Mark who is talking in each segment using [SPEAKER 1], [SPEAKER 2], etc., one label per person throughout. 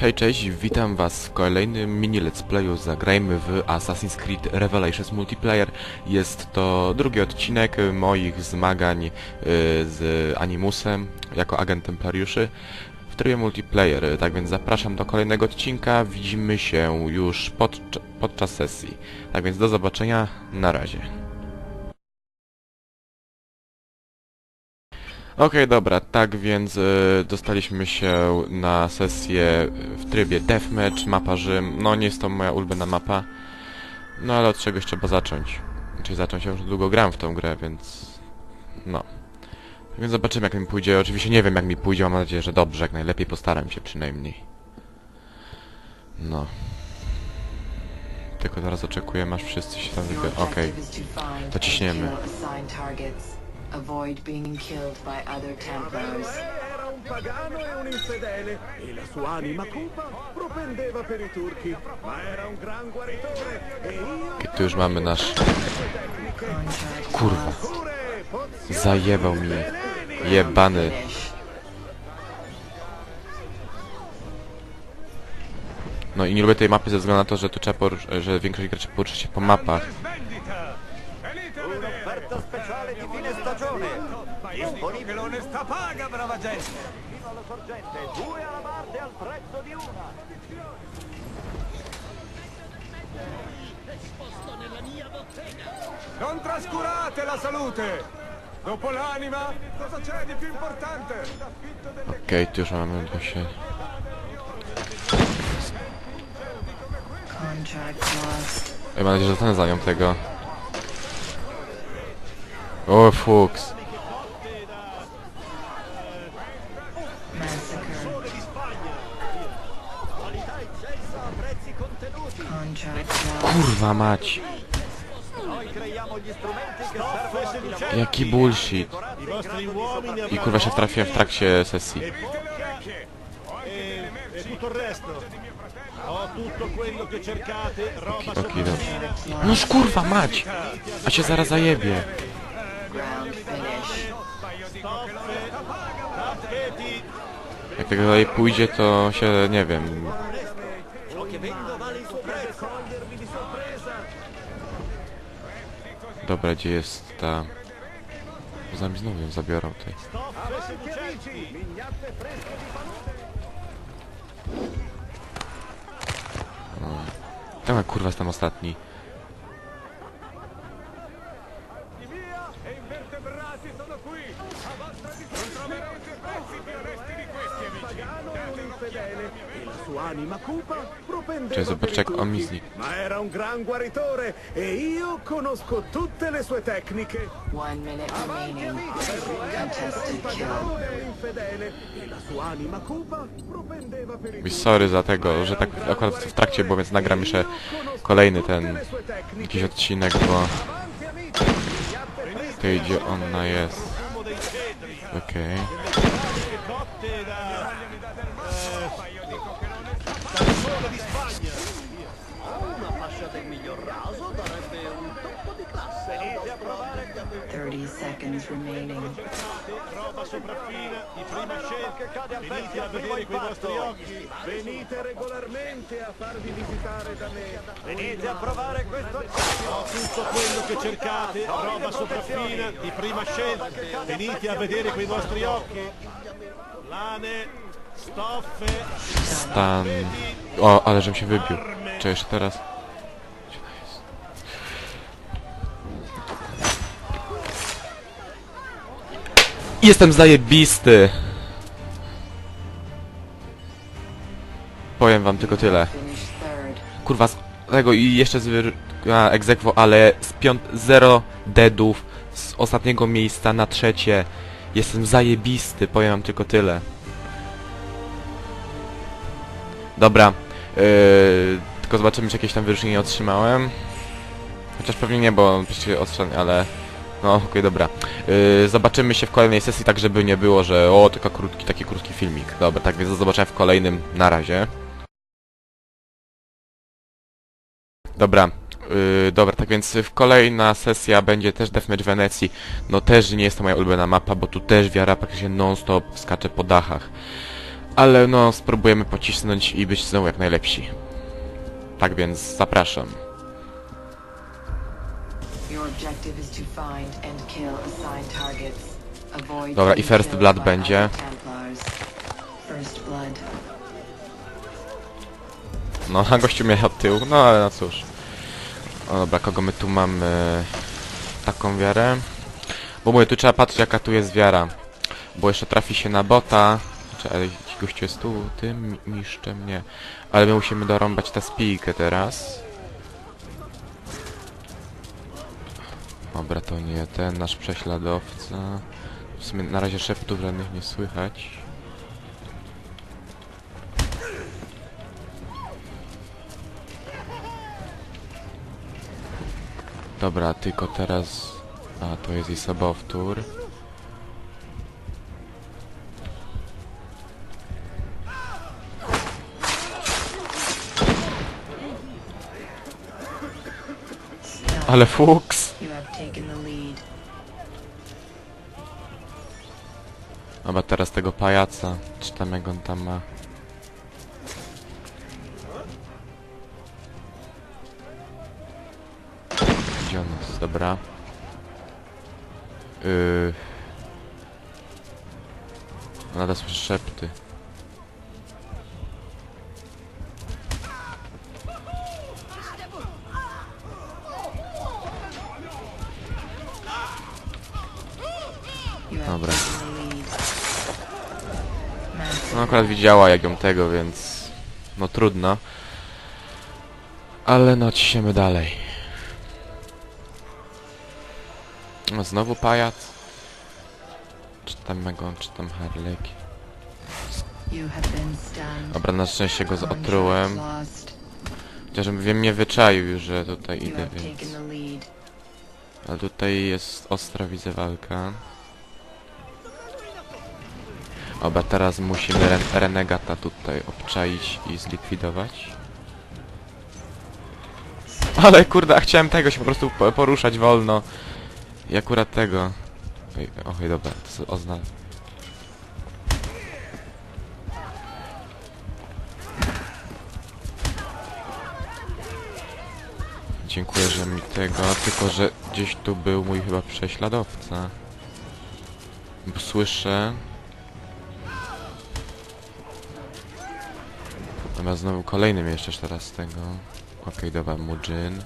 [SPEAKER 1] Hej, cześć, witam was w kolejnym mini let's playu Zagrajmy w Assassin's Creed Revelations Multiplayer. Jest to drugi odcinek moich zmagań y, z Animusem jako agent Templariuszy w trybie multiplayer. Tak więc zapraszam do kolejnego odcinka, widzimy się już podcz podczas sesji. Tak więc do zobaczenia, na razie. Okej, dobra, tak więc y, dostaliśmy się na sesję w trybie Deathmatch, mapa Rzym. No nie jest to moja ulubiona mapa, no ale od czegoś trzeba zacząć. Czyli zacząć, ja już długo gram w tą grę, więc... No. Więc zobaczymy jak mi pójdzie. Oczywiście nie wiem jak mi pójdzie, mam nadzieję, że dobrze, jak najlepiej postaram się przynajmniej. No. Tylko teraz oczekuję, aż wszyscy się tam wybiorą. Okej.
[SPEAKER 2] To
[SPEAKER 1] ciśniemy.
[SPEAKER 2] Avoid being killed by other Templars.
[SPEAKER 3] Era un pagano e un infedele e la sua anima cupa propendeva per i turchi, ma era un gran guaritore e io
[SPEAKER 1] I tu już mamy nasz... Kurwa. Zajebał mi. Jebany. No i nie lubię tej mapy ze względu na to, że tu trzeba że większość graczy porusza się po mapach.
[SPEAKER 3] Disponibile onesta paga, brava gente. Fino alla sorgente, due alabarde al prezzo di una. Non trascurate la salute! Dopo l'anima, cosa c'è di più importante?
[SPEAKER 1] Już mamy się...
[SPEAKER 2] Contract lost.
[SPEAKER 1] Ej, mam nadzieję, że zostanę za nią tego. O, fuks. Kurwa mać. Jaki bullshit. I kurwa się trafiłem w trakcie sesji. Okej, dobra. Noż kurwa mać! A się zaraz zajebie. Jak tego dalej pójdzie, to się, nie wiem... Dobra, gdzie jest ta... Za mi znowu ją zabiorą tutaj. Tam kurwa ostatni.
[SPEAKER 3] e la sua anima cupa
[SPEAKER 1] Cioè, zobaczcie,
[SPEAKER 3] per i
[SPEAKER 1] jak on mi
[SPEAKER 3] turchi,
[SPEAKER 1] znikł.
[SPEAKER 3] ma era un gran guaritore e io conosco tutte le sue tecniche.
[SPEAKER 2] One minute
[SPEAKER 3] Avanti amici, e infedele e la sua anima cupa propendeva per i
[SPEAKER 1] sorry za tego, że tak akurat w trakcie było, więc nagram jeszcze kolejny ten... Jakiś odcinek, bo... Tutaj gdzie ona jest. Okej.
[SPEAKER 4] eh, dal sole di Spagna.
[SPEAKER 3] Una fascia del miglior raso darebbe un tocco di classe. Venite a provare
[SPEAKER 2] 30 seconds remaining.
[SPEAKER 4] Roba sopraffina, di prima scelta. Venite a vedere coi vostri occhi.
[SPEAKER 3] Venite regolarmente a farvi visitare da me.
[SPEAKER 4] Venite a provare questo Ho tutto quello che cercate, roba sopraffina, di prima scelta. Venite a vedere coi vostri occhi. Lane,
[SPEAKER 1] Stan... O, ale żem się wybił. Jeszcze teraz? Jestem zajebisty! Powiem wam tylko tyle. Kurwa, z tego i jeszcze z a, egzekwo, ale z piąt... zero deadów z ostatniego miejsca na trzecie. Jestem zajebisty, powiem wam tylko tyle. Dobra, yy, tylko zobaczymy, czy jakieś tam wyróżnienie otrzymałem. Chociaż pewnie nie, bo przecież otrzymałem, ale... No, okej, dobra. Yy, zobaczymy się w kolejnej sesji, tak żeby nie było, że o, tylko krótki, taki krótki filmik. Dobra, tak więc do zobaczenia w kolejnym. Na razie. Dobra, yy, dobra, tak więc w kolejna sesja będzie też Deathmatch Wenecji. No też nie jest to moja ulubiona mapa, bo tu też wiara praktycznie non-stop skacze po dachach. Ale no, spróbujemy pocisnąć i być znowu jak najlepsi. Tak więc zapraszam. Dobra, i first blood będzie. No, a gościu mnie od tyłu, no ale no cóż. O dobra, kogo my tu mamy? Taką wiarę? Bo mówię, tu trzeba patrzeć jaka tu jest wiara. Bo jeszcze trafi się na bota. Czy gościu jest tu, tym miszczem, nie. Ale my musimy dorąbać tę spijkę teraz. Dobra, to nie ten nasz prześladowca. W sumie na razie szeptów żadnych nie słychać. Dobra, tylko teraz... A, to jest jej sobowtór. Ale fuks! Dobra, teraz tego pajaca. Czy tam jak on tam ma... Gdzie on jest? Dobra. Yy... Nadal słyszę szepty. Akurat widziała jak ją tego, więc... No trudno. Ale no ciśniemy dalej. No znowu pajac. Czy tam Megon, czy tam
[SPEAKER 2] stunned.
[SPEAKER 1] Dobra, na szczęście go
[SPEAKER 2] Contract
[SPEAKER 1] otrułem.
[SPEAKER 2] lost.
[SPEAKER 1] Chociaż wiem, mnie wyczaił już, że tutaj idę, więc... Ale tutaj jest ostra, widzę, walka. Dobra, teraz musimy ren renegata tutaj obczaić i zlikwidować. Ale kurde, chciałem tego się po prostu po poruszać wolno. I akurat tego. Oj dobra, to oznacz. Dziękuję, że mi tego, tylko że gdzieś tu był mój chyba prześladowca. Bo słyszę... Dobra, znowu kolejny jeszcze teraz z tego. Okej, dobra, Mujin.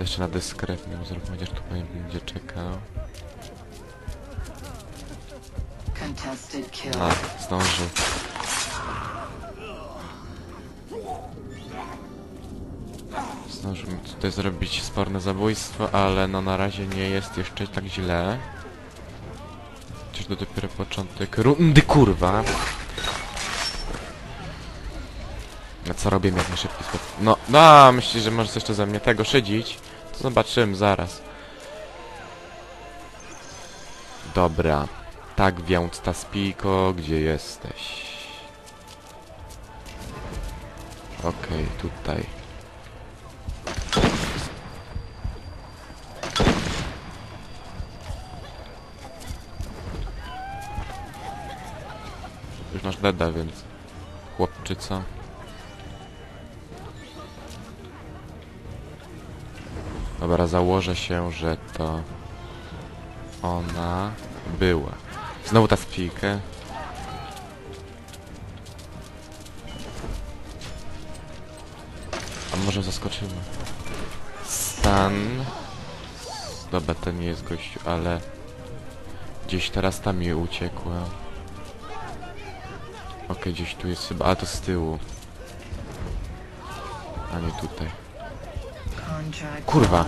[SPEAKER 1] Jeszcze na dyskretnym zrób, chociaż tu pewnie będzie czekał. A, zdążył. Zdążymy tutaj zrobić sporne zabójstwo, ale no na razie nie jest jeszcze tak źle. To dopiero początek rundy, kurwa! No co robię jak na szybki sposób? No, no, myślisz, że możesz jeszcze ze mnie tego szydzić? To zobaczymy zaraz. Dobra. Tak więc ta spiko, gdzie jesteś? Okej, tutaj. Już masz deda, więc chłopczyca. Dobra, założę się, że to ona była. Znowu ta spijkę. A może zaskoczymy? Stan. Dobra, to nie jest gościu, ale... Gdzieś teraz tam mi uciekła. Okej, gdzieś tu jest chyba... A to z tyłu. A nie tutaj. Kurwa.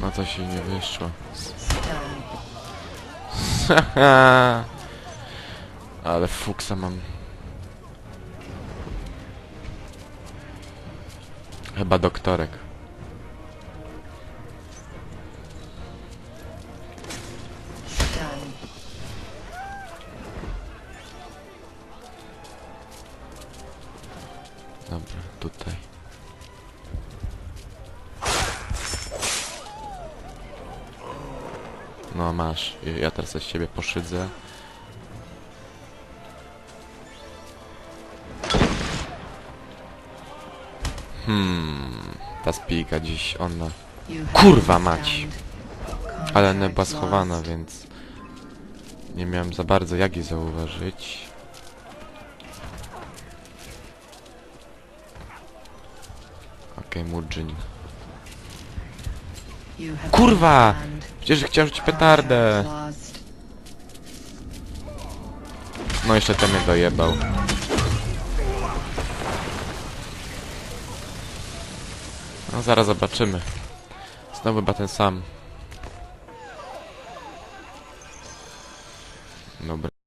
[SPEAKER 1] No to się nie wyszło. Ale fuksa mam. Chyba doktorek. Dobra, tutaj. masz. Ja teraz z ciebie poszydzę. Hmm, ta spijka dziś ona... Kurwa mać! Ale ona była schowana, więc... Nie miałem za bardzo jak jej zauważyć. Okej,
[SPEAKER 2] okay, Murdzin.
[SPEAKER 1] Kurwa! Przecież chciałem rzucić petardę! No jeszcze ten mnie dojebał. No zaraz zobaczymy. Znowu chyba ten sam. Dobra.